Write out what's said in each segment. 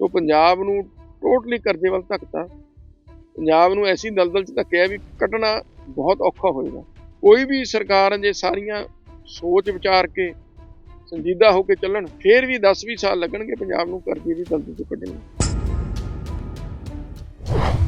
ਸੋ ਪੰਜਾਬ ਨੂੰ ਟੋਟਲੀ ਕਰਜ਼ੇ ਵੱਲ ਧੱਕਤਾ। ਪੰਜਾਬ ਨੂੰ ਐਸੀ ਦਲਦਲ 'ਚ ਧੱਕਿਆ ਵੀ ਕੱਢਣਾ ਬਹੁਤ ਔਖਾ ਹੋਏਗਾ। ਕੋਈ ਵੀ ਸਰਕਾਰ ਜੇ ਸਾਰੀਆਂ ਸੋਚ ਵਿਚਾਰ ਕੇ ਸੰਜੀਦਾ ਹੋ ਕੇ ਚੱਲਣ, ਫੇਰ ਵੀ 10-20 ਸਾਲ ਲੱਗਣਗੇ ਪੰਜਾਬ ਨੂੰ ਕਰਜ਼ੇ ਦੀ ਦਲਦਲ 'ਚ ਕੱਢਣ।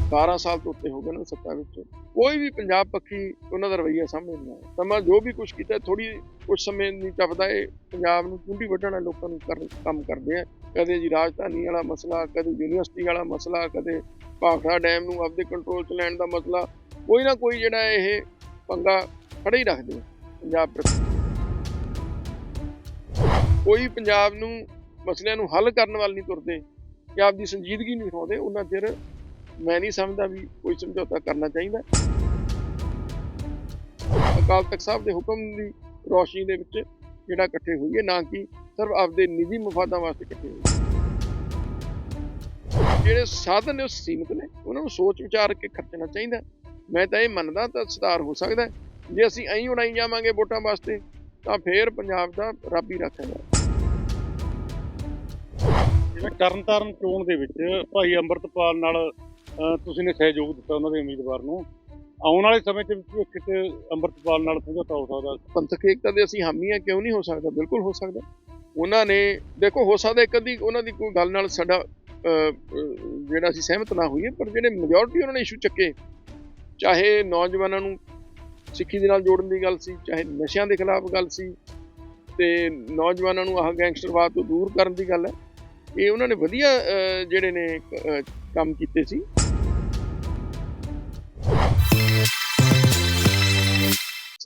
ਨੂੰ 12 ਸਾਲ ਤੋਂ ਉੱਤੇ ਹੋ ਗਏ ਨਾ ਸੱਤਾ ਵਿੱਚ। ਕੋਈ ਵੀ ਪੰਜਾਬ ਪੱਖੀ ਉਹਨਾਂ ਦਾ ਰਵੱਈਆ ਸਾਹਮਣੇ ਨਹੀਂ ਆਇਆ। ਸਮਾਂ ਜੋ ਵੀ ਕੁਝ ਕੀਤਾ ਥੋੜੀ ਕੁਝ ਸਮੇਂ ਨਹੀਂ ਚੱਪਦਾ ਇਹ ਪੰਜਾਬ ਨੂੰ ਕੁੰਡੀ ਵੱਢਣ ਵਾਲੇ ਲੋਕਾਂ ਨੂੰ ਕਰਨ ਕੰਮ ਕਰਦੇ ਆ। ਕਦੇ ਜੀ ਰਾਜਧਾਨੀ ਵਾਲਾ ਮਸਲਾ, ਕਦੇ ਯੂਨੀਵਰਸਿਟੀ ਵਾਲਾ ਮਸਲਾ, ਕਦੇ ਭਾਖੜਾ ਡੈਮ ਨੂੰ ਆਪਦੇ ਕੰਟਰੋਲ 'ਚ ਲੈਣ ਦਾ ਮਸਲਾ। ਕੋਈ ਨਾ ਕੋਈ ਜਿਹੜਾ ਇਹ ਪੰਗਾ ਖੜੇ ਹੀ ਰੱਖਦੇ ਆ ਪੰਜਾਬ ਕੋਈ ਪੰਜਾਬ ਨੂੰ ਮਸਲਿਆਂ ਨੂੰ ਹੱਲ ਕਰਨ ਵੱਲ ਨਹੀਂ ਤੁਰਦੇ ਕਿ ਆਪਦੀ ਸੰਜੀਦਗੀ ਨਹੀਂ ਦਿਖਾਉਂਦੇ ਉਹਨਾਂ ਚਿਰ ਮੈਂ ਨਹੀਂ ਸਮਝਦਾ ਵੀ ਕੋਈ ਸਮਝੌਤਾ ਕਰਨਾ ਚਾਹੀਦਾ। ਅਕਾਲ ਤਖਤ ਸਾਹਿਬ ਦੇ ਹੁਕਮ ਦੀ ਰੋਸ਼ਨੀ ਦੇ ਵਿੱਚ ਜਿਹੜਾ ਇਕੱਠੇ ਹੋਈਏ, ਨਾ ਕਿ ਸਿਰਫ ਆਪਦੇ ਨਿੱਜੀ ਮਫਾਦਾਂ ਵਾਸਤੇ ਇਕੱਠੇ ਹੋਈਏ। ਜਿਹੜੇ ਸਾਧਨ ਨੇ ਉਹ ਸੀਮਿਤ ਨੇ, ਉਹਨਾਂ ਨੂੰ ਸੋਚ ਵਿਚਾਰ ਕੇ ਖਰਚਣਾ ਚਾਹੀਦਾ। ਮੈਂ ਤਾਂ ਇਹ ਮੰਨਦਾ ਤਾਂ ਸੁਧਾਰ ਹੋ ਸਕਦਾ ਜੇ ਅਸੀਂ ਐਂ ਉਡਾਈ ਜਾਵਾਂਗੇ ਵੋਟਾਂ ਵਾਸਤੇ, ਤਾਂ ਫੇਰ ਪੰਜਾਬ ਦਾ ਰੱਬ ਹੀ ਰੱਖੇਗਾ ਜਿਵੇਂ ਤਰਨਤਾਰਨ ਚੋਣ ਦੇ ਵਿੱਚ ਭਾਈ ਅੰਮ੍ਰਿਤਪਾਲ ਨਾਲ ਤੁਸੀਂ ਨੇ ਸਹਿਯੋਗ ਦਿੱਤਾ ਉਹਨਾਂ ਦੇ ਉਮੀਦਵਾਰ ਨੂੰ। ਆਉਣ ਵਾਲੇ ਸਮੇਂ 'ਚ ਵੀ ਕਿਤੇ ਅੰਮ੍ਰਿਤਪਾਲ ਨਾਲ ਸਮਝੌਤਾ ਹੋ ਸਕਦਾ। ਪੰਥਕ ਏਕਤਾ ਦੇ ਅਸੀਂ ਹਾਮੀ ਆ, ਕਿਉਂ ਨਹੀਂ ਹੋ ਸਕਦਾ? ਬਿਲਕੁਲ ਹੋ ਸਕਦਾ। ਉਹਨਾਂ ਨੇ, ਦੇਖੋ, ਹੋ ਸਕਦਾ ਇੱਕ ਅੱਧੀ ਉਹਨਾਂ ਦੀ ਕੋਈ ਗੱਲ ਨਾਲ ਸਾਡਾ ਜਿਹੜਾ ਅਸੀਂ ਸਹਿਮਤ ਨਾ ਹੋਈਏ, ਪਰ ਜਿਹੜੇ ਮੈਜੋਰਟੀ ਉਹਨਾਂ ਨੇ ਇਸ਼ੂ ਚੱਕੇ, ਚਾਹੇ ਨੌਜਵਾਨਾਂ ਨੂੰ ਸਿੱਖੀ ਦੇ ਨਾਲ ਜੋੜਨ ਦੀ ਗੱਲ ਸੀ, ਚਾਹੇ ਨਸ਼ਿਆਂ ਦੇ ਖਿਲਾਫ ਗੱਲ ਸੀ, ਤੇ ਨੌਜਵਾਨਾਂ ਨੂੰ ਆਹ ਗੈਂਗਸਟਰਵਾਦ ਤੋਂ ਦੂਰ ਕਰਨ ਦੀ ਗੱਲ ਹੈ, ਇਹ ਉਹਨਾਂ ਨੇ ਵਧੀਆ ਜਿਹੜੇ ਨੇ ਕੰਮ ਕੀਤੇ ਸੀ।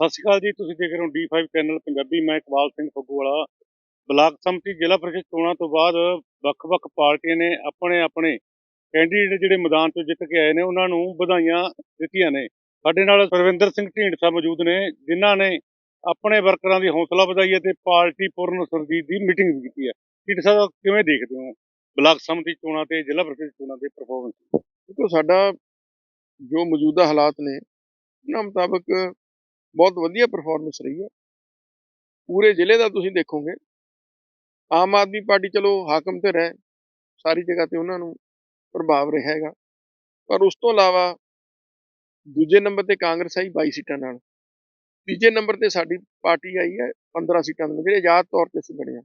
ਸਤਿ ਸ਼੍ਰੀ ਅਕਾਲ ਜੀ, ਤੁਸੀਂ ਦੇਖ ਰਹੇ ਹੋ D5 ਚੈਨਲ ਪੰਜਾਬੀ, ਮੈਂ ਇਕਬਾਲ ਸਿੰਘ ਫੱਗੂਵਾਲਾ ਬਲਾਕ ਸੰਮਤੀ ਜ਼ਿਲ੍ਹਾ ਪ੍ਰੀਸ਼ਦ ਚੋਣਾਂ ਤੋਂ ਬਾਅਦ ਵੱਖ-ਵੱਖ ਪਾਰਟੀਆਂ ਨੇ ਆਪਣੇ ਆਪਣੇ ਕੈਂਡੀਡੇਟ ਜਿਹੜੇ ਮੈਦਾਨ ਤੋਂ ਜਿੱਤ ਕੇ ਆਏ ਨੇ, ਉਹਨਾਂ ਨੂੰ ਵਧਾਈਆਂ ਦਿੱਤੀਆਂ ਨੇ। ਸਾਡੇ ਨਾਲ ਸਰਵਿੰਦਰ ਸਿੰਘ ਢੀਂਡਸਾ ਮੌਜੂਦ ਨੇ, ਜਿਨ੍ਹਾਂ ਨੇ ਆਪਣੇ ਵਰਕਰਾਂ ਦੀ ਹੌਸਲਾ ਵਧਾਈ ਅਤੇ ਪਾਰਟੀ ਪੂਰਨ ਸਰਜੀਤ ਦੀ ਮੀਟਿੰਗ ਵੀ ਕੀਤੀ ਹੈ। ਢੀਂਡਸਾ ਸਾਹਿਬ, ਕਿਵੇਂ ਦੇਖਦੇ ਹੋ ਬਲਾਕ ਸੰਮਤੀ ਚੋਣਾਂ ਤੇ ਜ਼ਿਲ੍ਹਾ ਪ੍ਰੀਸ਼ਦ ਚੋਣਾਂ 'ਤੇ ਪਰਫਾਰਮੈਂਸ ਦੇਖੋ, ਸਾਡਾ ਜੋ ਮੌਜੂਦਾ ਹਾਲਾਤ ਨੇ, ਉਹਨਾਂ ਮੁਤਾਬਕ ਬਹੁਤ ਵਧੀਆ ਪਰਫਾਰਮੈਂਸ ਰਹੀ ਹੈ। ਪੂਰੇ ਜ਼ਿਲ੍ਹੇ ਦਾ ਤੁਸੀਂ ਦੇਖੋਗੇ। ਆਮ ਆਦਮੀ ਪਾਰਟੀ ਚਲੋ ਹਾਕਮ ਤੇ ਰਹਿ, ਸਾਰੀ ਜਗ੍ਹਾ ਤੇ ਉਹਨਾਂ ਨੂੰ ਪ੍ਰਭਾਵ ਰਿਹਾ ਹੈਗਾ। ਪਰ ਉਸ ਤੋਂ ਇਲਾਵਾ ਦੂਜੇ ਨੰਬਰ ਤੇ ਕਾਂਗਰਸ ਆਈ 22 ਸੀਟਾਂ ਨਾਲ। ਤੀਜੇ ਨੰਬਰ ਤੇ ਸਾਡੀ ਪਾਰਟੀ ਆਈ ਹੈ 15 ਸੀਟਾਂ ਨਾਲ, ਜਿਹੜੇ ਆਜ਼ਾਦ ਤੌਰ ਤੇ ਅਸੀਂ ਬਣੇ ਹਾਂ।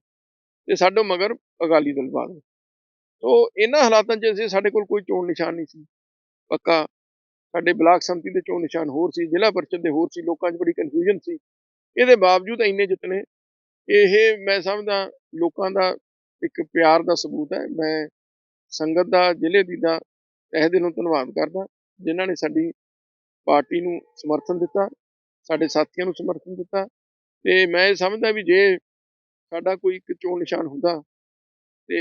ਤੇ ਸਾਡੇ ਮਗਰ ਅਕਾਲੀ ਦਲ ਬਾਦ ਸੋ ਇਹਨਾਂ ਹਾਲਾਤਾਂ 'ਚ ਅਸੀਂ, ਸਾਡੇ ਕੋਲ ਕੋਈ ਚੋਣ ਨਿਸ਼ਾਨ ਨਹੀਂ ਸੀ। ਪੱਕਾ ਸਾਡੇ ਬਲਾਕ ਸੰਮਤੀ ਦੇ ਚੋਣ ਨਿਸ਼ਾਨ ਹੋਰ ਸੀ, ਜ਼ਿਲ੍ਹਾ ਪਰਿਸ਼ਦ ਦੇ ਹੋਰ ਸੀ, ਲੋਕਾਂ 'ਚ ਬੜੀ ਕਨਫਿਊਜ਼ਨ ਸੀ। ਇਹਦੇ ਬਾਵਜੂਦ ਇੰਨੇ ਜਿੱਤਨੇ, ਇਹ ਮੈਂ ਸਮਝਦਾ ਲੋਕਾਂ ਦਾ ਇੱਕ ਪਿਆਰ ਦਾ ਸਬੂਤ ਹੈ। ਮੈਂ ਸੰਗਤ ਦਾ, ਜ਼ਿਲ੍ਹੇ ਦੀ ਦਾ ਤਹਿ ਦਿਲੋਂ ਧੰਨਵਾਦ ਕਰਦਾ, ਜਿਨ੍ਹਾਂ ਨੇ ਸਾਡੀ ਪਾਰਟੀ ਨੂੰ ਸਮਰਥਨ ਦਿੱਤਾ, ਸਾਡੇ ਸਾਥੀਆਂ ਨੂੰ ਸਮਰਥਨ ਦਿੱਤਾ। ਤੇ ਮੈਂ ਇਹ ਸਮਝਦਾ ਵੀ ਜੇ ਸਾਡਾ ਕੋਈ ਇੱਕ ਚੋਣ ਨਿਸ਼ਾਨ ਹੁੰਦਾ ਤੇ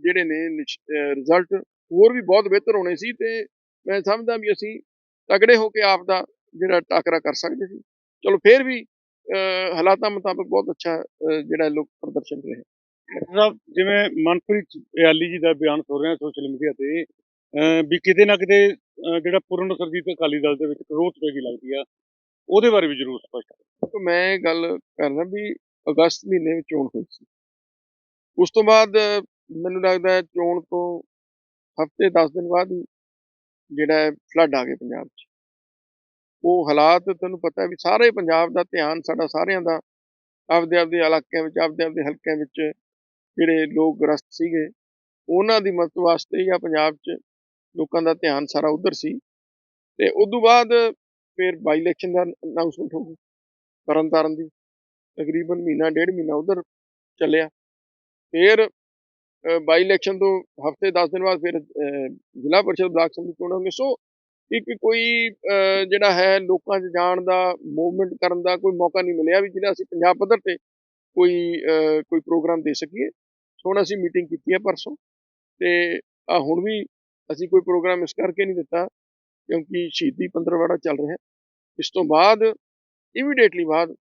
ਜਿਹੜੇ ਨੇ ਰਿਜ਼ਲਟ ਹੋਰ ਵੀ ਬਹੁਤ ਬਿਹਤਰ ਹੋਣੇ ਸੀ ਤੇ ਮੈਂ ਸਮਝਦਾ ਵੀ ਅਸੀਂ ਤਗੜੇ ਹੋ ਕੇ ਆਪ ਦਾ ਜਿਹੜਾ ਟਾਕਰਾ ਕਰ ਸਕਦੇ ਸੀ। ਚਲੋ ਫਿਰ ਵੀ ਹਾਲਾਤਾਂ ਮੁਤਾਬਕ ਬਹੁਤ ਅੱਛਾ ਜਿਹੜਾ ਲੋਕ ਪ੍ਰਦਰਸ਼ਨ ਰਿਹਾ। ਸਾਹਿਬ ਜਿਵੇਂ ਮਨਪ੍ਰੀਤ ਇਆਲੀ ਜੀ ਦਾ ਬਿਆਨ ਸੁਣ ਰਿਹਾ ਸੋਸ਼ਲ ਮੀਡੀਆ ਤੇ ਵੀ ਕਿਤੇ ਨਾ ਕਿਤੇ ਜਿਹੜਾ ਪੂਰਨ ਸਰਜੀਤ ਅਕਾਲੀ ਦਲ ਦੇ ਵਿੱਚ ਕਰੋਧ ਪੈਗੀ ਲੱਗਦੀ ਆ ਉਹਦੇ ਬਾਰੇ ਵੀ ਜ਼ਰੂਰ ਸਪਸ਼ਟ ਕਰੋ। ਮੈਂ ਇਹ ਗੱਲ ਕਰਦਾ ਵੀ ਅਗਸਤ ਮਹੀਨੇ ਵਿੱਚ ਚੋਣ ਹੋਈ ਸੀ। ਉਸ ਤੋਂ ਬਾਅਦ ਮੈਨੂੰ ਲੱਗਦਾ ਹੈ ਚੋਣ ਤੋਂ ਹਫ਼ਤੇ 10 ਦਿਨ ਬਾਅਦ ਹੀ ਜਿਹੜਾ ਫਲੱਡ ਆ ਗਿਆ ਪੰਜਾਬ 'ਚ। ਉਹ ਹਾਲਾਤ ਤੁਹਾਨੂੰ ਪਤਾ ਵੀ ਸਾਰੇ ਪੰਜਾਬ ਦਾ ਧਿਆਨ ਸਾਡਾ ਸਾਰਿਆਂ ਦਾ ਆਪਦੇ ਆਪਦੇ ਇਲਾਕਿਆਂ ਵਿੱਚ, ਆਪਦੇ ਆਪਦੇ ਹਲਕਿਆਂ ਵਿੱਚ ਜਿਹੜੇ ਲੋਕ ਗ੍ਰਸਤ ਸੀਗੇ, ਉਹਨਾਂ ਦੀ ਮਦਦ ਵਾਸਤੇ ਜਾਂ ਪੰਜਾਬ 'ਚ ਲੋਕਾਂ ਦਾ ਧਿਆਨ ਸਾਰਾ ਉਧਰ ਸੀ। ਤੇ ਉਸ ਤੋਂ ਬਾਅਦ ਫਿਰ ਬਾਈ ਇਲੈਕਸ਼ਨ ਦਾ ਅਨਾਉਂਸਮੈਂਟ ਹੋ ਗਈ ਤਰਨਤਾਰਨ ਦੀ। ਤਕਰੀਬਨ ਮਹੀਨਾ, ਡੇਢ ਮਹੀਨਾ ਉਧਰ ਚੱਲਿਆ। ਫਿਰ ਬਾਈ ਇਲੈਕਸ਼ਨ ਤੋਂ ਹਫ਼ਤੇ 10 ਦਿਨ ਬਾਅਦ ਫਿਰ ਜ਼ਿਲ੍ਹਾ ਪਰਿਸ਼ਦ ਬਲਾਕ ਸਮਿਤੀ ਚੋਣ ਹੋਣਗੇ। ਸੋ ਇੱਕ ਕੋਈ ਜਿਹੜਾ ਹੈ ਲੋਕਾਂ 'ਚ ਜਾਣ ਦਾ ਮੂਵਮੈਂਟ ਕਰਨ ਦਾ ਕੋਈ ਮੌਕਾ ਨਹੀਂ ਮਿਲਿਆ ਵੀ ਜਿਹੜਾ ਅਸੀਂ ਪੰਜਾਬ ਪੱਧਰ ਤੇ ਕੋਈ ਕੋਈ ਪ੍ਰੋਗਰਾਮ ਦੇ ਸਕੀਏ। ਸੋ ਹੁਣ ਅਸੀਂ ਮੀਟਿੰਗ ਕੀਤੀ ਹੈ ਪਰਸੋਂ ਤੇ ਆ ਹੁਣ ਵੀ ਅਸੀਂ ਕੋਈ ਪ੍ਰੋਗਰਾਮ ਇਸ ਕਰਕੇ ਨਹੀਂ ਦਿੱਤਾ ਕਿਉਂਕਿ ਸ਼ਹੀਦੀ ਪੰਦਰਵਾੜਾ ਚੱਲ ਰਿਹਾ। ਇਸ ਤੋਂ ਬਾਅਦ ਇਮੀਡੀਏਟਲੀ ਬਾਅਦ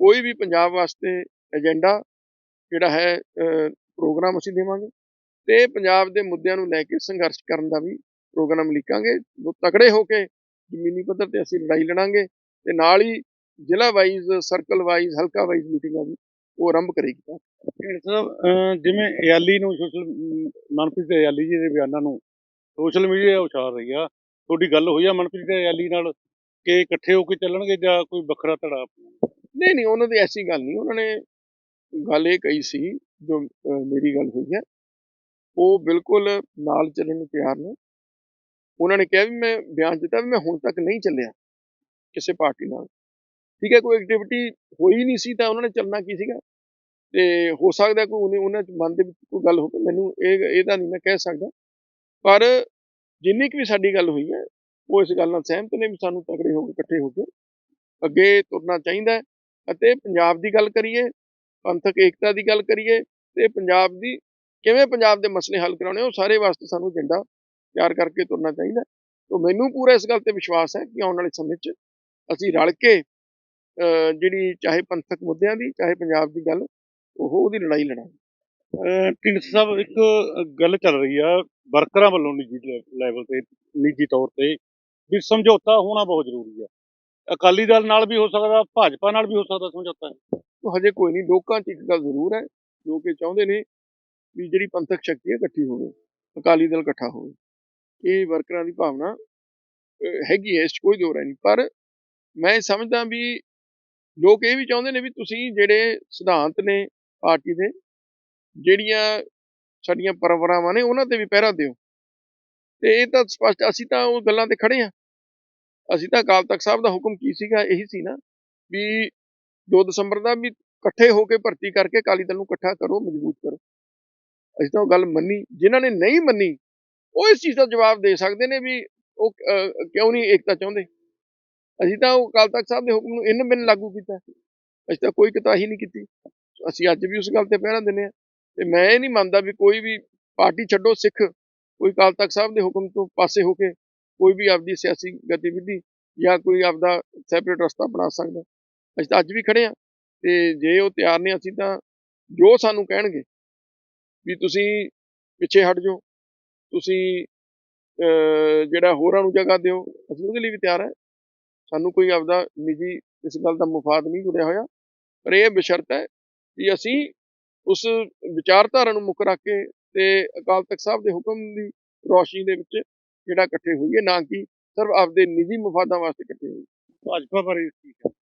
ਕੋਈ ਵੀ ਪੰਜਾਬ ਵਾਸਤੇ ਏਜੰਡਾ ਜਿਹੜਾ ਹੈ ਪ੍ਰੋਗਰਾਮ ਅਸੀਂ ਦੇਵਾਂਗੇ ਤੇ ਪੰਜਾਬ ਦੇ ਮੁੱਦਿਆਂ ਨੂੰ ਲੈ ਕੇ ਸੰਘਰਸ਼ ਕਰਨ ਦਾ ਵੀ ਪ੍ਰੋਗਰਾਮ ਲਿਖਾਂਗੇ। ਉਹ ਤਕੜੇ ਹੋ ਕੇ ਜ਼ਮੀਨੀ ਪੱਧਰ ਤੇ ਅਸੀਂ ਲੜਾਈ ਲੜਾਂਗੇ ਤੇ ਨਾਲ ਹੀ ਜ਼ਿਲ੍ਹਾ ਵਾਈਜ਼ ਸਰਕਲ ਵਾਈਜ਼ ਹਲਕਾ ਵਾਈਜ਼ ਮੀਟਿੰਗਾਂ ਵੀ ਉਹ ਆਰੰਭ ਕਰੇਗੀ। ਸਾਹਿਬ ਜਿਵੇਂ ਯਾਲੀ ਨੂੰ ਸੋਸ਼ਲ ਮਨਪ੍ਰੀਤ ਯਾਲੀ ਜੀ ਦੇ ਬਿਆਨਾਂ ਨੂੰ ਸੋਸ਼ਲ ਮੀਡੀਆ ਉਛਾਲ ਰਹੀ ਆ। ਤੁਹਾਡੀ ਗੱਲ ਹੋਈ ਆ ਮਨਪ੍ਰੀਤ ਯਾਲੀ ਨਾਲ ਕਿ ਇਕੱਠੇ ਹੋ ਕੇ ਚੱਲਣਗੇ ਜਾਂ ਕੋਈ ਵੱਖਰਾ ਧੜਾ? ਨਹੀਂ ਨਹੀਂ ਉਹਨਾਂ ਦੀ ਐਸੀ ਗੱਲ ਨਹੀਂ। ਉਹਨਾਂ ਨੇ ਗੱਲ ਇਹ ਕਹੀ ਸੀ ਜੋ ਮੇਰੀ ਗੱਲ ਹੋਈ ਹੈ, ਉਹ ਬਿਲਕੁਲ ਨਾਲ ਚੱਲਣ ਨੂੰ ਤਿਆਰ ਨੇ। ਉਹਨਾਂ ਨੇ ਕਿਹਾ ਵੀ ਮੈਂ ਬਿਆਨ ਦਿੱਤਾ ਵੀ ਮੈਂ ਹੁਣ ਤੱਕ ਨਹੀਂ ਚੱਲਿਆ ਕਿਸੇ ਪਾਰਟੀ ਨਾਲ। ਠੀਕ ਹੈ, ਕੋਈ ਐਕਟੀਵਿਟੀ ਹੋਈ ਨਹੀਂ ਸੀ ਤਾਂ ਉਹਨਾਂ ਨੇ ਚੱਲਣਾ ਕੀ ਸੀਗਾ? ਤੇ ਹੋ ਸਕਦਾ ਕੋਈ ਉਹਨੇ ਉਹਨਾਂ ਚ ਮਨ ਦੇ ਵਿੱਚ ਕੋਈ ਗੱਲ ਹੋਵੇ, ਮੈਨੂੰ ਇਹ ਇਹਦਾ ਨਹੀਂ ਮੈਂ ਕਹਿ ਸਕਦਾ। ਪਰ ਜਿੰਨੀ ਕੁ ਵੀ ਸਾਡੀ ਗੱਲ ਹੋਈ ਹੈ, ਉਹ ਇਸ ਗੱਲ ਨਾਲ ਸਹਿਮਤ ਨੇ ਵੀ ਸਾਨੂੰ ਤਕੜੇ ਹੋ ਕੇ, ਇਕੱਠੇ ਹੋ ਕੇ ਅੱਗੇ ਤੁਰਨਾ ਚਾਹੀਦਾ ਅਤੇ ਪੰਜਾਬ ਦੀ ਗੱਲ ਕਰੀਏ, ਪੰਥਕ ਏਕਤਾ ਦੀ ਗੱਲ ਕਰੀਏ ਤੇ ਪੰਜਾਬ ਦੀ ਕਿਵੇਂ ਪੰਜਾਬ ਦੇ ਮਸਲੇ ਹੱਲ ਕਰਾਉਣੇ ਉਹ ਸਾਰੇ ਵਾਸਤੇ ਸਾਨੂੰ ਏਜੰਡਾ ਤਿਆਰ ਕਰਕੇ ਤੁਰਨਾ ਚਾਹੀਦਾ ਤੋਂ ਮੈਨੂੰ ਪੂਰਾ ਇਸ ਗੱਲ ਤੇ ਵਿਸ਼ਵਾਸ ਹੈ ਕਿ ਆਉਣ ਵਾਲੇ ਸਮੇਂ 'ਚ ਅਸੀਂ ਰਲ ਕੇ ਜਿਹੜੀ ਚਾਹੇ ਪੰਥਕ ਮੁੱਦਿਆਂ ਦੀ ਚਾਹੇ ਪੰਜਾਬ ਦੀ ਗੱਲ ਉਹ ਉਹਦੀ ਲੜਾਈ ਲੜਾਂਗੇ। ਢੀਂਡਸਾ ਸਾਹਿਬ ਇੱਕ ਗੱਲ ਚੱਲ ਰਹੀ ਆ ਵਰਕਰਾਂ ਵੱਲੋਂ ਨਿੱਜੀ ਲੈਵਲ ਤੇ ਨਿੱਜੀ ਤੌਰ ਤੇ ਵੀ ਸਮਝੌਤਾ ਹੋਣਾ ਬਹੁਤ ਜ਼ਰੂਰੀ ਆ। ਅਕਾਲੀ ਦਲ ਨਾਲ ਵੀ ਹੋ ਸਕਦਾ ਭਾਜਪਾ ਨਾਲ ਵੀ ਹੋ ਸਕਦਾ ਸਮਝੌਤਾ। ਹਜੇ ਕੋਈ ਨਹੀਂ ਲੋਕਾਂ 'ਚ ਇੱਕ ਗੱਲ ਜ਼ਰੂਰ ਹੈ ਜੋ ਕਿ ਚਾਹੁੰਦੇ ਨੇ ਵੀ ਜਿਹੜੀ ਪੰਥਕ ਸ਼ਕਤੀ ਹੈ ਇਕੱਠੀ ਹੋਵੇ, ਅਕਾਲੀ ਦਲ ਇਕੱਠਾ ਹੋਵੇ। ਇਹ ਵਰਕਰਾਂ ਦੀ ਭਾਵਨਾ ਹੈਗੀ ਹੈ, ਇਸ 'ਚ ਕੋਈ ਦੋ ਰਾਏ ਨਹੀਂ। ਪਰ ਮੈਂ ਇਹ ਸਮਝਦਾ ਵੀ ਲੋਕ ਇਹ ਵੀ ਚਾਹੁੰਦੇ ਨੇ ਵੀ ਤੁਸੀਂ ਜਿਹੜੇ ਸਿਧਾਂਤ ਨੇ ਪਾਰਟੀ ਦੇ, ਜਿਹੜੀਆਂ ਸਾਡੀਆਂ ਪਰੰਪਰਾਵਾਂ ਨੇ, ਉਹਨਾਂ ਤੇ ਵੀ ਪਹਿਰਾ ਦਿਓ। ਤੇ ਇਹ ਤਾਂ ਸਪਸ਼ਟ, ਅਸੀਂ ਤਾਂ ਉਹ ਗੱਲਾਂ ਤੇ ਖੜੇ ਆ ਅਸੀਂ ਤਾਂ ਅਕਾਲ ਤਖਤ ਸਾਹਿਬ ਦਾ ਹੁਕਮ ਕੀ ਸੀਗਾ? ਇਹੀ ਸੀ ਨਾ ਵੀ 2 ਦਸੰਬਰ ਦਾ ਵੀ ਇਕੱਠੇ ਹੋ ਕੇ ਭਰਤੀ ਕਰਕੇ ਅਕਾਲੀ ਦਲ ਨੂੰ ਇਕੱਠਾ ਕਰੋ, ਮਜ਼ਬੂਤ ਕਰੋ। ਅਸੀਂ ਤਾਂ ਉਹ ਗੱਲ ਮੰਨੀ। ਜਿਨ੍ਹਾਂ ਨੇ ਨਹੀਂ ਮੰਨੀ, ਉਹ ਇਸ ਚੀਜ਼ ਦਾ ਜਵਾਬ ਦੇ ਸਕਦੇ ਨੇ ਵੀ ਉਹ ਕਿਉਂ ਨਹੀਂ ਏਕਤਾ ਚਾਹੁੰਦੇ? ਅਸੀਂ ਤਾਂ ਉਹ ਅਕਾਲ ਤਖਤ ਸਾਹਿਬ ਦੇ ਹੁਕਮ ਨੂੰ ਇਨ ਬਿਨ ਲਾਗੂ ਕੀਤਾ। ਅਸੀਂ ਤਾਂ ਕੋਈ ਕਿਤਾਹੀ ਨਹੀਂ ਕੀਤੀ। ਅਸੀਂ ਅੱਜ ਵੀ ਉਸ ਗੱਲ ਤੇ ਪਹਿਰਾ ਦਿੰਦੇ ਆ ਤੇ ਮੈਂ ਇਹ ਨਹੀਂ ਮੰਨਦਾ ਵੀ ਕੋਈ ਵੀ ਪਾਰਟੀ ਛੱਡੋ ਸਿੱਖ। ਕੋਈ ਅਕਾਲ ਤਖਤ ਸਾਹਿਬ ਦੇ ਹੁਕਮ ਤੋਂ ਪਾਸੇ ਹੋ ਕੇ ਕੋਈ ਵੀ ਆਪਦੀ ਸਿਆਸੀ ਗਤੀਵਿਧੀ ਜਾਂ ਕੋਈ ਆਪਦਾ ਸੈਪਰੇਟ ਰਸਤਾ ਬਣਾ ਸਕਦਾ। ਅਸੀਂ ਤਾਂ ਅੱਜ ਵੀ ਖੜੇ ਆ ਤੇ ਜੇ ਉਹ ਤਿਆਰ ਨੇ ਅਸੀਂ ਤਾਂ ਜੋ ਸਾਨੂੰ ਕਹਿਣਗੇ ਵੀ ਤੁਸੀਂ ਪਿੱਛੇ ਹਟ ਜਾਓ, ਤੁਸੀਂ ਜਿਹੜਾ ਹੋਰਾਂ ਨੂੰ ਜਗ੍ਹਾ ਦਿਓ, ਅਸੀਂ ਉਹਦੇ ਲਈ ਵੀ ਤਿਆਰ ਹੈ ਸਾਨੂੰ ਕੋਈ ਆਪਦਾ ਨਿੱਜੀ ਇਸ ਗੱਲ ਦਾ ਮੁਫਾਦ ਨਹੀਂ ਜੁੜਿਆ ਹੋਇਆ, ਪਰ ਇਹ ਬਸ਼ਰਤ ਹੈ ਕਿ ਅਸੀਂ ਉਸ ਵਿਚਾਰਧਾਰਾ ਨੂੰ ਮੁੱਖ ਰੱਖ ਕੇ ਤੇ ਅਕਾਲ ਤਖਤ ਸਾਹਿਬ ਦੇ ਹੁਕਮ ਦੀ ਰੋਸ਼ਨੀ ਦੇ ਵਿੱਚ ਜਿਹੜਾ ਇਕੱਠੇ ਹੋਈਏ, ਨਾ ਕਿ ਸਿਰਫ ਆਪਦੇ ਨਿੱਜੀ ਮੁਫਾਦਾਂ ਵਾਸਤੇ ਇਕੱਠੇ ਹੋਈਏ ਭਾਜਪਾ ਬਾਰੇ ਕੀ ਕਹਿਣਾ?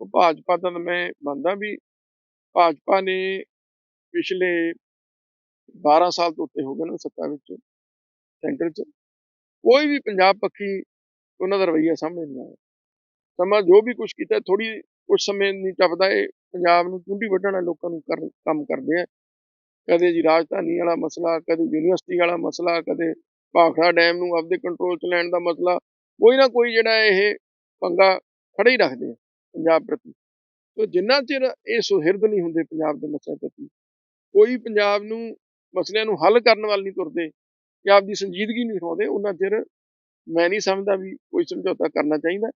ਉਹ ਭਾਜਪਾ ਦਾ ਮੈਂ ਮੰਨਦਾ ਵੀ ਭਾਜਪਾ ਨੇ ਪਿਛਲੇ 12 ਸਾਲ ਤੋਂ ਉੱਤੇ ਹੋ ਗਏ ਨਾ ਸੱਤਾ ਵਿੱਚ, ਸੈਂਟਰ 'ਚ। ਕੋਈ ਵੀ ਪੰਜਾਬ ਪੱਖੀ ਉਹਨਾਂ ਦਾ ਰਵੱਈਆ ਸਾਹਮਣੇ ਨਹੀਂ ਆਇਆ। ਸਮਾਂ ਜੋ ਵੀ ਕੁਝ ਕੀਤਾ ਥੋੜੀ ਕੁਝ ਸਮੇਂ ਨਹੀਂ ਟੱਪਦਾ ਇਹ ਪੰਜਾਬ ਨੂੰ ਚੁੰਡੀ ਵੱਢਣ ਵਾਲੇ ਲੋਕਾਂ ਨੂੰ ਕਰ ਕੰਮ ਕਰਦੇ ਆ। ਕਦੇ ਜੀ ਰਾਜਧਾਨੀ ਵਾਲਾ ਮਸਲਾ, ਕਦੇ ਯੂਨੀਵਰਸਿਟੀ ਵਾਲਾ ਮਸਲਾ, ਕਦੇ ਭਾਖੜਾ ਡੈਮ ਨੂੰ ਆਪਦੇ ਕੰਟਰੋਲ 'ਚ ਲੈਣ ਦਾ ਮਸਲਾ। ਕੋਈ ਨਾ ਕੋਈ ਜਿਹੜਾ ਇਹ ਪੰਗਾ ਖੜਾ ਹੀ ਰੱਖਦੇ ਆ। ਪੰਜਾਬ ਪ੍ਰਤੀ। ਤੋ ਜਿੰਨਾ ਚਿਰ ਇਹ ਸੁਹਿਰਦ ਨਹੀਂ ਹੁੰਦੇ ਪੰਜਾਬ ਦੇ ਮਸਲਿਆਂ ਪ੍ਰਤੀ, ਕੋਈ ਪੰਜਾਬ ਨੂੰ ਮਸਲਿਆਂ ਨੂੰ ਹੱਲ ਕਰਨ ਵੱਲ ਨਹੀਂ ਤੁਰਦੇ ਕਿ ਆਪਦੀ ਸੰਜੀਦਗੀ ਨਹੀਂ ਦਿਖਾਉਂਦੇ, ਉਹਨਾਂ ਚਿਰ ਮੈਂ ਨਹੀਂ ਸਮਝਦਾ ਵੀ ਕੋਈ ਸਮਝੌਤਾ ਕਰਨਾ ਚਾਹੀਦਾ।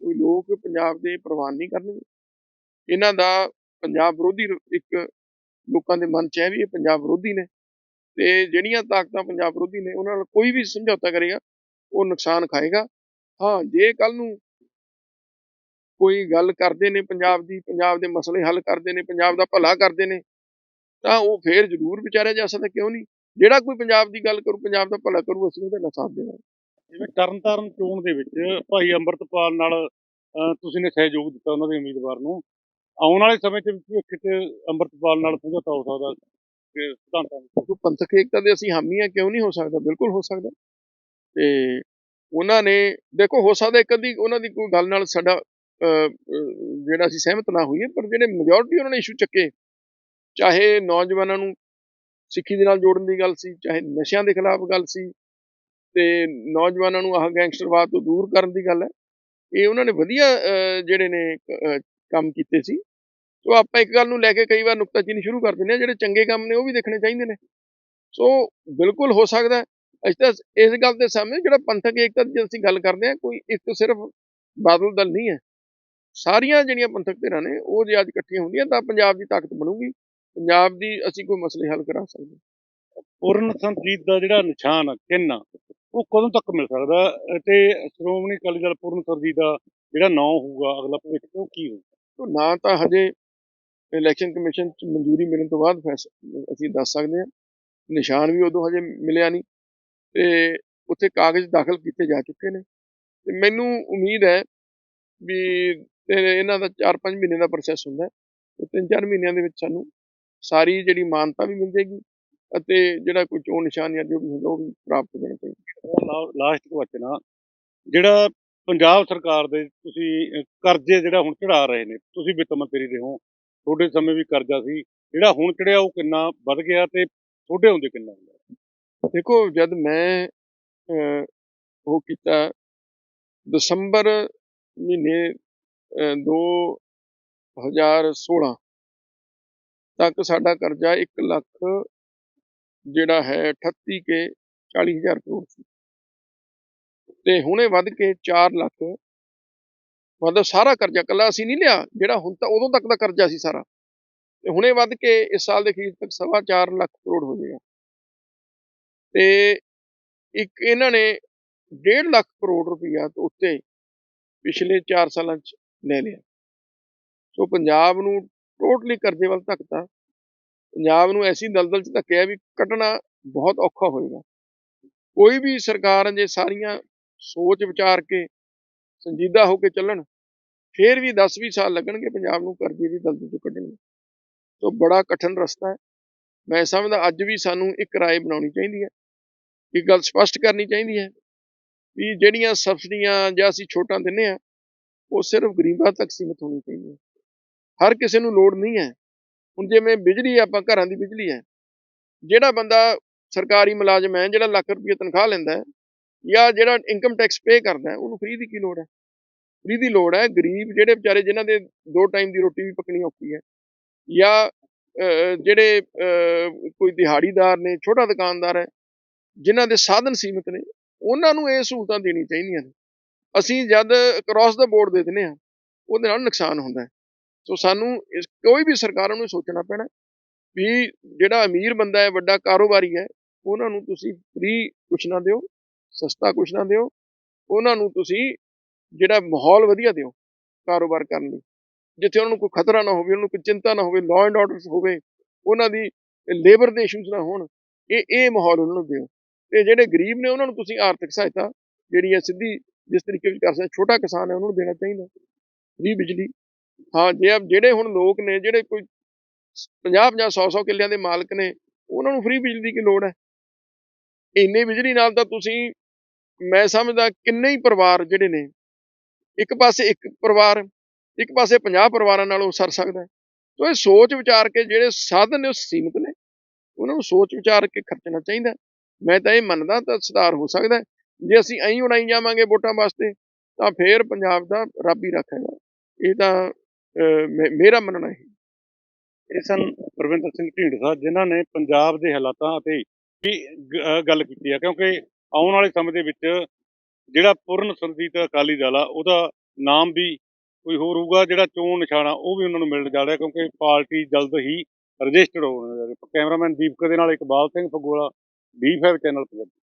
ਕੋਈ ਲੋਕ ਪੰਜਾਬ ਦੇ ਪ੍ਰਵਾਨ ਨਹੀਂ ਕਰਨਗੇ। ਇਹਨਾਂ ਦਾ ਪੰਜਾਬ ਵਿਰੋਧੀ ਇੱਕ ਲੋਕਾਂ ਦੇ ਮਨ 'ਚ ਹੈ ਵੀ ਇਹ ਪੰਜਾਬ ਵਿਰੋਧੀ ਨੇ ਤੇ ਜਿਹੜੀਆਂ ਤਾਕਤਾਂ ਪੰਜਾਬ ਵਿਰੋਧੀ ਨੇ, ਉਹਨਾਂ ਨਾਲ ਕੋਈ ਵੀ ਸਮਝੌਤਾ ਕਰੇਗਾ, ਉਹ ਨੁਕਸਾਨ ਖਾਏਗਾ। ਹਾਂ, ਜੇ ਕੱਲ ਨੂੰ ਕੋਈ ਗੱਲ ਕਰਦੇ ਨੇ ਪੰਜਾਬ ਦੀ ਪੰਜਾਬ ਦੇ ਮਸਲੇ ਹੱਲ ਕਰਦੇ ਨੇ ਪੰਜਾਬ ਦਾ ਭਲਾ ਕਰਦੇ ਨੇ ਤਾਂ ਉਹ ਫੇਰ ਜ਼ਰੂਰ ਵਿਚਾਰਿਆ ਜਾ ਸਕਦਾ ਕਿਉਂ ਨਹੀਂ? ਜਿਹੜਾ ਕੋਈ ਪੰਜਾਬ ਦੀ ਗੱਲ ਕਰੂ ਪੰਜਾਬ ਦਾ ਭਲਾ ਕਰੂ ਅਸੀਂ ਉਹਦਾ ਨਾਲ ਸਾਥ ਦੇਵਾਂਗੇ। ਜਿਵੇਂ ਤਰਨਤਾਰਨ ਚੋਣ ਦੇ ਵਿੱਚ ਭਾਈ ਅੰਮ੍ਰਿਤਪਾਲ ਨਾਲ ਤੁਸੀਂ ਨੇ ਸਹਿਯੋਗ ਦਿੱਤਾ ਉਹਨਾਂ ਦੇ ਉਮੀਦਵਾਰ ਨੂੰ। ਆਉਣ ਵਾਲੇ ਸਮੇਂ 'ਚ ਵੀ ਕਿਤੇ ਅੰਮ੍ਰਿਤਪਾਲ ਨਾਲ ਸਮਝੌਤਾ ਹੋ ਸਕਦਾ ਕਿ ਸਿਧਾਂਤਾਂ ਵਿੱਚ ਪੰਥਕ ਏਕਤਾ ਦੇ ਅਸੀਂ ਹਾਮੀ ਆ ਕਿਉਂ ਨਹੀਂ ਹੋ ਸਕਦਾ? ਬਿਲਕੁਲ ਹੋ ਸਕਦਾ। ਤੇ ਉਹਨਾਂ ਨੇ ਦੇਖੋ ਹੋ ਸਕਦਾ ਇੱਕ ਅੱਧੀ ਉਹਨਾਂ ਦੀ ਕੋਈ ਗੱਲ ਨਾਲ ਸਾਡਾ ਜਿਹੜਾ ਅਸੀਂ ਸਹਿਮਤ ਨਾ ਹੋਈਏ, ਪਰ ਜਿਹੜੇ ਮੈਜੋਰਟੀ ਉਹਨਾਂ ਨੇ ਇਸ਼ੂ ਚੱਕੇ, ਚਾਹੇ ਨੌਜਵਾਨਾਂ ਨੂੰ ਸਿੱਖੀ ਦੇ ਨਾਲ ਜੋੜਨ ਦੀ ਗੱਲ ਸੀ, ਚਾਹੇ ਨਸ਼ਿਆਂ ਦੇ ਖਿਲਾਫ ਗੱਲ ਸੀ, ਤੇ ਨੌਜਵਾਨਾਂ ਨੂੰ ਆਹ ਗੈਂਗਸਟਰਵਾਦ ਤੋਂ ਦੂਰ ਕਰਨ ਦੀ ਗੱਲ ਹੈ, ਇਹ ਉਹਨਾਂ ਨੇ ਵਧੀਆ ਜਿਹੜੇ ਨੇ ਕੰਮ ਕੀਤੇ ਸੀ। ਸੋ ਆਪਾਂ ਇੱਕ ਗੱਲ ਨੂੰ ਲੈ ਕੇ ਕਈ ਵਾਰ ਨੁਕਤਾਚੀਨੀ ਸ਼ੁਰੂ ਕਰ ਦਿੰਦੇ ਆ ਜਿਹੜੇ ਚੰਗੇ ਕੰਮ ਨੇ ਉਹ ਵੀ ਦੇਖਣੇ ਚਾਹੀਦੇ ਨੇ। ਸੋ ਬਿਲਕੁਲ ਹੋ ਸਕਦਾ ਹੈ। ਅਸੀਂ ਤਾਂ ਇਸ ਗੱਲ ਦੇ ਸਾਹਮਣੇ ਜਿਹੜਾ ਪੰਥਕ ਏਕਤਾ ਦੀ ਅਸੀਂ ਗੱਲ ਕਰਦੇ ਆ ਕੋਈ ਇੱਕ ਸਿਰਫ ਬਾਦਲ ਦਲ ਨਹੀਂ ਹੈ। ਸਾਰੀਆਂ ਜਿਹੜੀਆਂ ਪੰਥਕ ਧਿਰਾਂ ਨੇ ਉਹ ਜੇ ਅੱਜ ਇਕੱਠੀਆਂ ਹੁੰਦੀਆਂ ਤਾਂ ਪੰਜਾਬ ਦੀ ਤਾਕਤ ਬਣੂਗੀ। ਪੰਜਾਬ ਦੀ ਅਸੀਂ ਕੋਈ ਮਸਲੇ ਹੱਲ ਕਰਾ ਸਕਦੇ। ਪੂਰਨ ਸੰਜੀਤ ਦਾ ਜਿਹੜਾ ਨਿਸ਼ਾਨ ਆ, ਆ, ਉਹ ਕਦੋਂ ਤੱਕ ਮਿਲ ਸਕਦਾ? ਤੇ ਸ਼੍ਰੋਮਣੀ ਅਕਾਲੀ ਦਲ ਪੂਰਨ ਸਰਜੀਤ ਦਾ ਜਿਹੜਾ ਨਾਂ ਹੋਊਗਾ ਅਗਲਾ ਭਵਿੱਖ ਉਹ ਕੀ ਹੋਊ ਤੋ ਨਾ ਤਾਂ ਹਜੇ ਇਲੈਕਸ਼ਨ ਕਮਿਸ਼ਨ ਚ ਮਨਜ਼ੂਰੀ ਮਿਲਣ ਤੋਂ ਬਾਅਦ ਫੈਸ ਅਸੀਂ ਦੱਸ ਸਕਦੇ ਹਾਂ। ਨਿਸ਼ਾਨ ਵੀ ਉਦੋਂ ਹਜੇ ਮਿਲਿਆ ਨਹੀਂ। ਤੇ ਉੱਥੇ ਕਾਗਜ਼ ਦਾਖਲ ਕੀਤੇ ਜਾ ਚੁੱਕੇ ਨੇ। ਤੇ ਮੈਨੂੰ ਉਮੀਦ ਹੈ ਵੀ ਤੇ ਇਹਨਾਂ ਦਾ 4-5 ਮਹੀਨੇ ਦਾ ਪ੍ਰੋਸੈਸ ਹੁੰਦਾ ਹੈ ਤੇ 3-4 ਮਹੀਨਿਆਂ ਦੇ ਵਿੱਚ ਸਾਨੂੰ ਸਾਰੀ ਜਿਹੜੀ ਮਾਨਤਾ ਵੀ ਮਿਲ ਜੇਗੀ ਅਤੇ ਜਿਹੜਾ ਕੋਈ ਚੋਣ ਨਿਸ਼ਾਨ ਜਾਂ ਜੋ ਵੀ ਹੁੰਦਾ ਉਹ ਵੀ ਪ੍ਰਾਪਤ ਹੋ ਜਾਣਾ ਚਾਹੀਦਾ। ਲਾਸਟ ਕੁਐਸਚਨ ਆ। ਜਿਹੜਾ ਪੰਜਾਬ ਸਰਕਾਰ ਦੇ ਤੁਸੀਂ ਕਰਜ਼ੇ ਜਿਹੜਾ ਹੁਣ ਚੜਾ ਰਹੇ ਨੇ ਤੁਸੀਂ ਵਿੱਤ ਮੰਤਰੀ ਰਹੇ ਹੋ ਤੁਹਾਡੇ ਸਮੇਂ ਵੀ ਕਰਜ਼ਾ ਸੀ ਜਿਹੜਾ ਹੁਣ ਚੜਿਆ ਉਹ ਕਿੰਨਾ ਵੱਧ ਗਿਆ ਤੇ ਤੁਹਾਡੇ ਹੁੰਦੇ ਕਿੰਨਾ ਹੁੰਦਾ? ਦੇਖੋ ਜਦ ਮੈਂ ਉਹ ਕੀਤਾ ਦਸੰਬਰ ਮਹੀਨੇ 2016 ਤੱਕ ਸਾਡਾ ਕਰਜ਼ਾ 1 ਲੱਖ ਜਿਹੜਾ ਹੈ 38 ਕੇ 40000 ਕਰੋੜ ਸੀ। ਤੇ ਹੁਣੇ ਵੱਧ ਕੇ 4 ਲੱਖ, ਮਤਲਬ ਸਾਰਾ ਕਰਜ਼ਾ ਕੱਲਾ ਅਸੀਂ ਨਹੀਂ ਲਿਆ, ਜਿਹੜਾ ਹੁਣ ਤਾਂ ਉਦੋਂ ਤੱਕ ਦਾ ਕਰਜ਼ਾ ਸੀ ਸਾਰਾ। ਤੇ ਹੁਣੇ ਵੱਧ ਕੇ ਇਸ ਸਾਲ ਦੇ ਅਖੀਰ ਤੱਕ ਸਵਾ 4 ਲੱਖ ਕਰੋੜ ਹੋ ਜਾਏਗਾ। ਤੇ ਇੱਕ ਇਹਨਾਂ ਨੇ 1.5 ਲੱਖ ਕਰੋੜ ਰੁਪਈਆ ਤੋਂ ਉੱਤੇ ਪਿਛਲੇ 4 ਸਾਲਾਂ 'ਚ ਲੈ ਲਿਆ ਸੋ ਪੰਜਾਬ ਨੂੰ ਟੋਟਲੀ ਕਰਜ਼ੇ ਵੱਲ ਧੱਕਤਾ। ਪੰਜਾਬ ਨੂੰ ਐਸੀ ਦਲਦਲ 'ਚ ਧੱਕਿਆ ਵੀ ਕੱਢਣਾ ਬਹੁਤ ਔਖਾ ਹੋਏਗਾ। ਕੋਈ ਵੀ ਸਰਕਾਰ ਜੇ ਸਾਰੀਆਂ ਸੋਚ ਵਿਚਾਰ ਕੇ ਸੰਜੀਦਾ ਹੋ ਕੇ ਚੱਲਣ, ਫੇਰ ਵੀ 10-20 ਸਾਲ ਲੱਗਣਗੇ ਪੰਜਾਬ ਨੂੰ ਕਰਜ਼ੇ ਦੀ ਦਲਦਲ ਤੋਂ ਕੱਢਣ ਨੂੰ। ਸੋ ਬੜਾ ਕਠਿਨ ਰਸਤਾ ਹੈ। ਮੈਂ ਸਮਝਦਾ ਅੱਜ ਵੀ ਸਾਨੂੰ ਇੱਕ ਰਾਏ ਬਣਾਉਣੀ ਚਾਹੀਦੀ ਹੈ, ਇੱਕ ਗੱਲ ਸਪਸ਼ਟ ਕਰਨੀ ਚਾਹੀਦੀ ਹੈ ਵੀ ਜਿਹੜੀਆਂ ਸਬਸਿਡੀਆਂ ਜਾਂ ਅਸੀਂ ਛੋਟਾਂ ਦਿੰਨੇ ਆ ਉਹ ਸਿਰਫ ਗਰੀਬਾਂ ਤੱਕ ਸੀਮਿਤ ਹੋਣੀ ਚਾਹੀਦੀ ਹੈ। ਹਰ ਕਿਸੇ ਨੂੰ ਲੋੜ ਨਹੀਂ ਹੈ। ਹੁਣ ਜਿਵੇਂ ਬਿਜਲੀ, ਆਪਾਂ ਘਰਾਂ ਦੀ ਬਿਜਲੀ ਹੈ। ਜਿਹੜਾ ਬੰਦਾ ਸਰਕਾਰੀ ਮੁਲਾਜ਼ਮ ਹੈ, ਜਿਹੜਾ ਲੱਖ ਰੁਪਏ ਤਨਖਾਹ ਲੈਂਦਾ ਹੈ ਜਾਂ ਜਿਹੜਾ ਇਨਕਮ ਟੈਕਸ ਪੇ ਕਰਦਾ ਉਹਨੂੰ ਫ੍ਰੀ ਦੀ ਕੀ ਲੋੜ ਹੈ? ਫ੍ਰੀ ਦੀ ਲੋੜ ਹੈ ਗਰੀਬ ਜਿਹੜੇ ਵਿਚਾਰੇ ਜਿਨ੍ਹਾਂ ਦੇ ਦੋ ਟਾਈਮ ਦੀ ਰੋਟੀ ਵੀ ਪਕਣੀ ਔਖੀ ਹੈ ਜਾਂ ਜਿਹੜੇ ਕੋਈ ਦਿਹਾੜੀਦਾਰ ਨੇ, ਛੋਟਾ ਦੁਕਾਨਦਾਰ ਹੈ, ਜਿਨ੍ਹਾਂ ਦੇ ਸਾਧਨ ਸੀਮਿਤ ਨੇ, ਉਹਨਾਂ ਨੂੰ ਇਹ ਸਹੂਲਤਾਂ ਦੇਣੀ ਚਾਹੀਦੀਆਂ ਨੇ। ਅਸੀਂ ਜਦ ਅਕ੍ਰੋਸ ਦਾ ਬੋਰਡ ਦੇ ਦਿੰਦੇ ਹਾਂ, ਉਹਦੇ ਨਾਲ ਨੁਕਸਾਨ ਹੁੰਦਾ ਸੋ ਸਾਨੂੰ ਇਸ, ਕੋਈ ਵੀ ਸਰਕਾਰਾਂ ਨੂੰ ਸੋਚਣਾ ਪੈਣਾ ਵੀ ਜਿਹੜਾ ਅਮੀਰ ਬੰਦਾ ਹੈ, ਵੱਡਾ ਕਾਰੋਬਾਰੀ ਹੈ, ਉਹਨਾਂ ਨੂੰ ਤੁਸੀਂ ਫ੍ਰੀ ਕੁਛ ਨਾ ਦਿਓ, ਸਸਤਾ ਕੁਛ ਨਾ ਦਿਓ, ਉਹਨਾਂ ਨੂੰ ਤੁਸੀਂ ਜਿਹੜਾ ਮਾਹੌਲ ਵਧੀਆ ਦਿਓ ਕਾਰੋਬਾਰ ਕਰਨ ਲਈ। ਜਿੱਥੇ ਉਹਨਾਂ ਨੂੰ ਕੋਈ ਖਤਰਾ ਨਾ ਹੋਵੇ, ਉਹਨਾਂ ਨੂੰ ਕੋਈ ਚਿੰਤਾ ਨਾ ਹੋਵੇ ਲਾਅ ਐਂਡ ਆਰਡਰ ਹੋਵੇ, ਉਹਨਾਂ ਦੀ ਲੇਬਰ ਦੇ ਇਸ਼ੂਜ਼ ਨਾ ਹੋਣ, ਇਹ ਇਹ ਮਾਹੌਲ ਉਹਨਾਂ ਨੂੰ ਦਿਓ। ਤੇ ਜਿਹੜੇ ਗਰੀਬ ਨੇ, ਉਹਨਾਂ ਨੂੰ ਤੁਸੀਂ ਆਰਥਿਕ ਸਹਾਇਤਾ ਜਿਹੜੀ ਹੈ ਸਿੱਧੀ ਜਿਸ ਤਰੀਕੇ ਵਿੱਚ ਕਰ ਸਕਦੇ, ਛੋਟਾ ਕਿਸਾਨ ਹੈ, ਉਹਨਾਂ ਨੂੰ ਦੇਣਾ ਚਾਹੀਦਾ। ਫ੍ਰੀ ਬਿਜਲੀ, ਹਾਂ, ਜੇ ਜਿਹੜੇ ਹੁਣ ਲੋਕ ਨੇ, ਜਿਹੜੇ ਕੋਈ 50 50 100 100 ਕਿੱਲਿਆਂ ਦੇ ਮਾਲਕ ਨੇ, ਉਹਨਾਂ ਨੂੰ ਫ੍ਰੀ ਬਿਜਲੀ ਦੀ ਕੀ ਲੋੜ ਹੈ। ਇੰਨੇ ਬਿਜਲੀ ਨਾਲ ਤਾਂ ਤੁਸੀਂ, ਮੈਂ ਸਮਝਦਾ ਕਿੰਨੇ ਹੀ ਪਰਿਵਾਰ ਜਿਹੜੇ ਨੇ, ਇੱਕ ਪਾਸੇ ਇੱਕ ਪਰਿਵਾਰ, ਇੱਕ ਪਾਸੇ 50 ਪਰਿਵਾਰਾਂ ਨਾਲ ਉਹ ਸਰ ਸਕਦਾ ਸੋ ਇਹ ਸੋਚ ਵਿਚਾਰ ਕੇ ਜਿਹੜੇ ਸਾਧਨ ਨੇ, ਉਹ ਸੀਮਿਤ ਨੇ। ਉਹਨਾਂ ਨੂੰ ਸੋਚ ਵਿਚਾਰ ਕੇ ਖਰਚਣਾ ਚਾਹੀਦਾ ਮੈਂ ਤਾਂ ਇਹ ਮੰਨਦਾ ਤਾਂ ਸੁਧਾਰ ਹੋ ਸਕਦਾ ਜੇ ਅਸੀਂ ਐਂ ਉਡਾਈ ਜਾਵਾਂਗੇ ਵੋਟਾਂ ਵਾਸਤੇ, ਤਾਂ ਫੇਰ ਪੰਜਾਬ ਦਾ ਰੱਬ ਹੀ ਰੱਖੇਗਾ। ਇਹ ਤਾਂ ਮੇਰਾ ਮੰਨਣਾ ਹੈ ਇਹ ਸਨ ਪ੍ਰਵਿੰਦਰ ਸਿੰਘ ਢੀਂਡਸਾ ਜਿਨ੍ਹਾਂ ਨੇ ਪੰਜਾਬ ਦੇ ਹਾਲਾਤਾਂ ਅਤੇ ਵੀ ਗੱਲ ਕੀਤੀ ਹੈ ਕਿਉਂਕਿ ਆਉਣ ਵਾਲੇ ਸਮੇਂ ਦੇ ਵਿੱਚ ਜਿਹੜਾ ਪੂਰਨ ਸੰਦੀਪ ਅਕਾਲੀ ਦਲ ਆ, ਉਹਦਾ ਨਾਮ ਵੀ ਕੋਈ ਹੋਰ ਹੋਊਗਾ, ਜਿਹੜਾ ਚੋਣ ਨਿਸ਼ਾਨਾ ਉਹ ਵੀ ਉਹਨਾਂ ਨੂੰ ਮਿਲਣ ਜਾ ਰਿਹਾ, ਕਿਉਂਕਿ ਪਾਰਟੀ ਜਲਦ ਹੀ ਰਜਿਸਟਰਡ ਹੋਣ ਜਾ ਰਹੀ ਕੈਮਰਾਮੈਨ ਦੀਪਕ ਦੇ ਨਾਲ ਇਕਬਾਲ ਸਿੰਘ ਫਗੋਲਾ D5 ਚੈਨਲ ਪੰਜਾਬੀ।